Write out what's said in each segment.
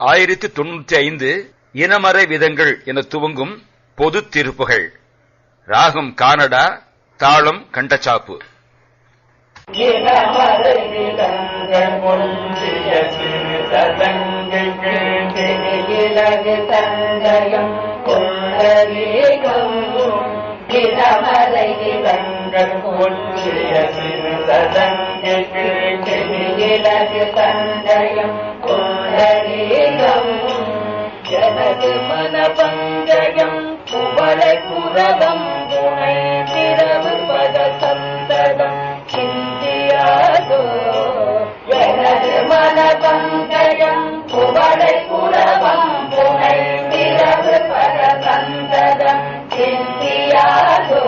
ஆயிரத்தி தொன்னூற்றி ஐந்து இனமறை விதங்கள் என துவங்கும் பொது தீர்ப்புகள் ராகம் கானடா தாளம் கண்டச்சாப்பு தந்தயம் மனது மனபங்கயம் குவளை புரதம் துணை திரவு பத சந்ததம் சிந்தியாதோ எனது மனபங்கயம் குவளை புரவம் துணை திரவு பத சந்ததம் சிந்தியாதோ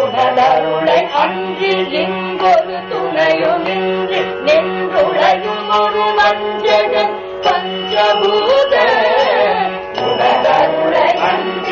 உணதருளை அன்றி இங்கொரு துணையுமின்றி நின்றுளையும் ஒரு மஞ்சள் பஞ்சபூத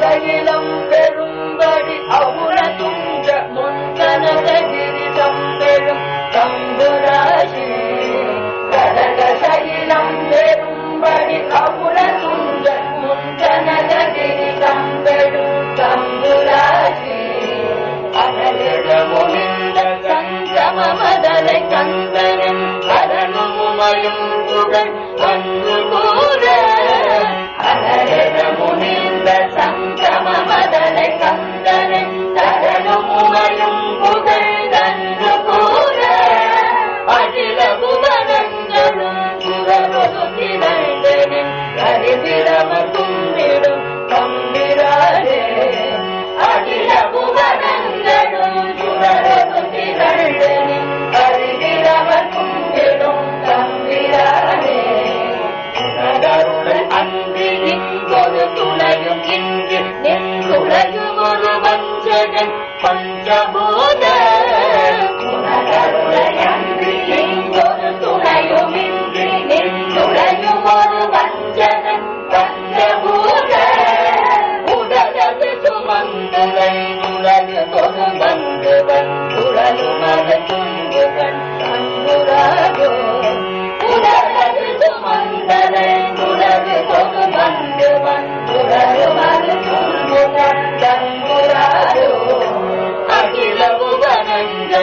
சகிலம் பெரும்படி அவுர துஞ்ச முன்கனகிரி சம்பெரும் தம்புராசி கடக சகிலம் பெரும்படி புகழ் வந்து சுமந்துரை உலகு தொகு வந்துவன் உடலுமது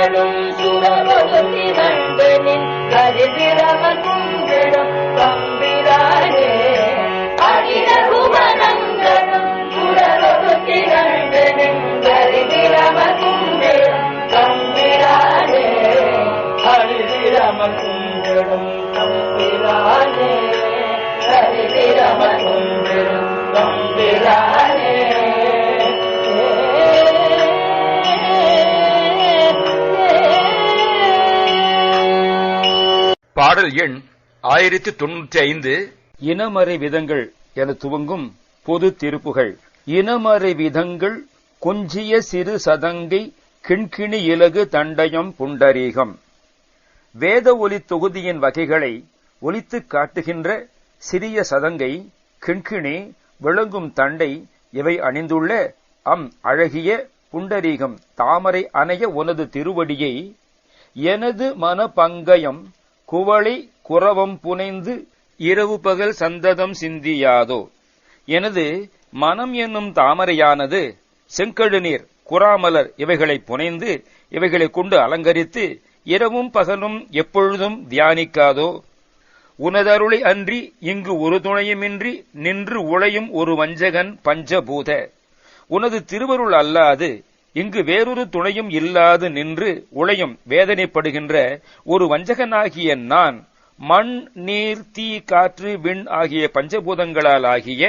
புவனங்களும் சுரபொதுத்தி நண்பனின் கரிபிரம பாடல் எண் ஆயிரத்தி தொன்னூற்றி ஐந்து. இனமறை விதங்கள் என துவங்கும் பொது திருப்புகள். இனமறை விதங்கள் கொஞ்சிய சிறு சதங்கை கிண்கிணி இலகு தண்டயம் புண்டரீகம். வேத ஒலி தொகுதியின் வகைகளை ஒலித்துக் காட்டுகின்ற சிறிய சதங்கை கிண்கிணி விளங்கும் தண்டை இவை அணிந்துள்ள அம் அழகிய புண்டரீகம். தாமரை அணைய உனது திருவடியை எனது மன பங்கயம் குவளை குரவம் புனைந்து இரவு பகல் சந்ததம் சிந்தியாதோ. எனது மனம் என்னும் தாமரையானது செங்கழுநீர் குறாமலர் இவைகளை புனைந்து இவைகளை கொண்டு அலங்கரித்து இரவும் பகலும் எப்பொழுதும் தியானிக்காதோ. உனதருளை அன்றி இங்கு ஒரு துணையுமின்றி நின்று உழையும் ஒரு வஞ்சகன் பஞ்சபூத. உனது திருவருள் அல்லாது இங்கு வேறொரு துணையும் இல்லாது நின்று உழையும் வேதனைப்படுகின்ற ஒரு வஞ்சகனாகிய நான் மண் நீர் தீ காற்று விண் ஆகிய பஞ்சபூதங்களால் ஆகிய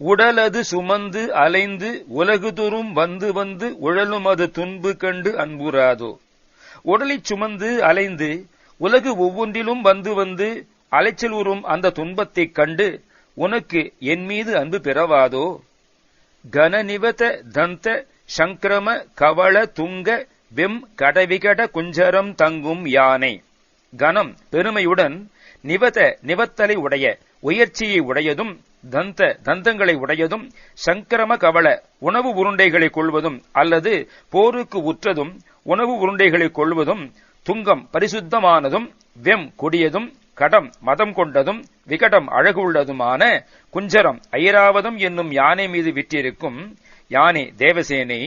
உடலது சுமந்து அலைந்து உலகுதொறும் வந்து வந்து உழலும் அது துன்பு கண்டு அன்புறாதோ. உடலைச் சுமந்து அலைந்து உலகு ஒவ்வொன்றிலும் வந்து வந்து அலைச்சல் உறும் அந்த துன்பத்தைக் கண்டு உனக்கு என் மீது அன்பு பெறவாதோ? கனநிவத தந்த சங்கிரம கவள துங்க வெம் கடவிகட குஞ்சரம் தங்கும் யானை. கனம் பெருமையுடன் நிவத நிவத்தலை உடைய உயர்ச்சியை உடையதும் தந்த தந்தங்களை உடையதும் சங்கிரம கவள உணவு உருண்டைகளை கொள்வதும் அல்லது போருக்கு உற்றதும் உணவு உருண்டைகளை கொள்வதும் துங்கம் பரிசுத்தமானதும் வெம் கொடியதும் கடம் மதம் கொண்டதும் விகடம் அழகுள்ளதுமான குஞ்சரம் ஐராவதம் என்னும் யானை மீது விற்றிருக்கும் யானை தேவசேனை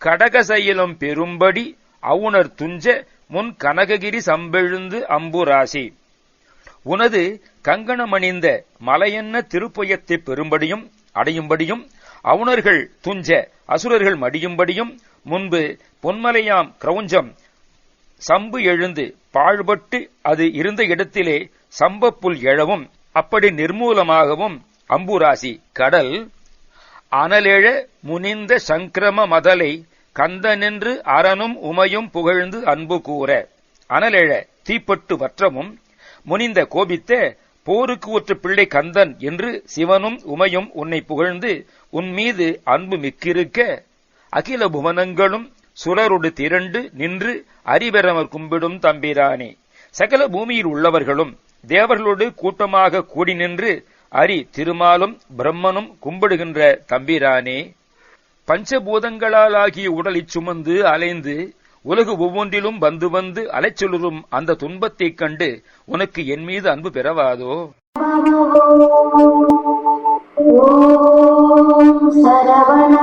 கடகசையிலும் பெரும்படி அவுணர் துஞ்ச முன் கனககிரி சம்பெழுந்து அம்புராசி உனது கங்கணமணிந்த மலையென்ன திருப்பயத்தை பெறும்படியும் அடையும்படியும் அவுணர்கள் துஞ்ச அசுரர்கள் மடியும்படியும் முன்பு பொன்மலையாம் கிரௌஞ்சம் சம்பு எழுந்து பாழ்பட்டு அது இருந்த இடத்திலே சம்பப்புல் எழவும் அப்படி நிர்மூலமாகவும் அம்புராசி கடல் அனலெழ முனிந்த சங்கிரம மதலை கந்தனென்று அரணும் உமையும் புகழ்ந்து அன்பு கூற. அனலெழ தீப்பட்டு வற்றமும் முனிந்த கோபித்த போருக்கு ஒற்ற பிள்ளை கந்தன் என்று சிவனும் உமையும் உன்னை புகழ்ந்து உன் மீது அன்பு மிக்கிருக்க. அகில புவனங்களும் சுரரொடு திரண்டு நின்று அறிவரமர் கும்பிடும் தம்பிரானே. சகல பூமியில் உள்ளவர்களும் தேவர்களோடு கூட்டமாக கூடி நின்று அரி திருமாலும் பிரம்மனும் கும்பிடுகின்ற தம்பிரானே பஞ்சபூதங்களாலாகிய உடலை சுமந்து அலைந்து உலகு ஒவ்வொன்றிலும் வந்து வந்து அலைச்சொலுறும் அந்த துன்பத்தைக் கண்டு உனக்கு என் மீது அன்பு பெறவாதோ? சரவண